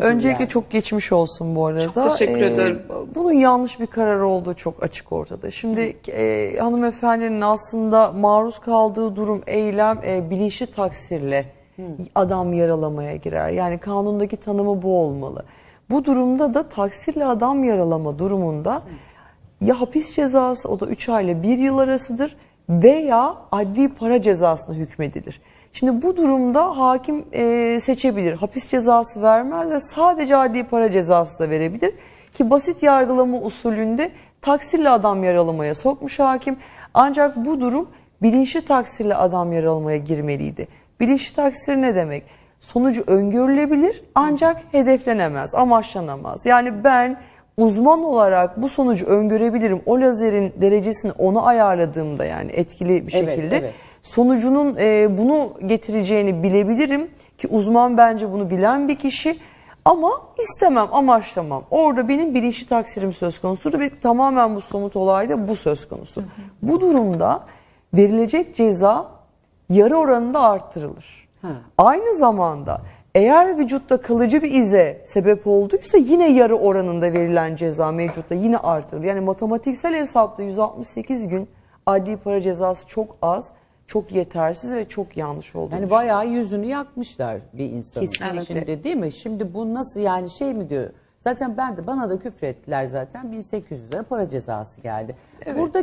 Öncelikle yani. çok geçmiş olsun bu arada. Çok teşekkür Ee, ederim. Bunun yanlış bir karar olduğu çok açık ortada. Şimdi e, hanımefendinin aslında maruz kaldığı durum, eylem e, bilinçli taksirle adam yaralamaya girer. Yani kanundaki tanımı bu olmalı. Bu durumda da taksirle adam yaralama durumunda ya hapis cezası o da 3 ay ile 1 yıl arasıdır veya adli para cezasına hükmedilir. Şimdi bu durumda hakim e, seçebilir. Hapis cezası vermez ve sadece adli para cezası da verebilir. Ki basit yargılama usulünde taksirle adam yaralamaya sokmuş hakim. Ancak bu durum bilinçli taksirle adam yaralamaya girmeliydi. Bilinçli taksir ne demek? Sonucu öngörülebilir ancak hedeflenemez, amaçlanamaz. Yani ben uzman olarak bu sonucu öngörebilirim. O lazerin derecesini ona ayarladığımda yani etkili bir Evet, şekilde evet. sonucunun e, bunu getireceğini bilebilirim ki uzman bence bunu bilen bir kişi ama istemem, amaçlamam. Orada benim bilinçli taksirim söz konusudur ve tamamen bu somut olayda bu söz konusu. Bu durumda verilecek ceza yarı oranında artırılır. Ha. Aynı zamanda eğer vücutta kalıcı bir ize sebep olduysa yine yarı oranında verilen ceza mevcutta yine artırılır. Yani matematiksel hesapta 168 gün adli para cezası çok az, çok yetersiz ve çok yanlış olduğunu Yani bayağı yüzünü yakmışlar bir insanın. Kesinlikle. Şimdi değil mi? Şimdi bu nasıl yani şey mi diyor? Zaten ben de bana da küfür ettiler zaten 1800 lira para cezası geldi. Burada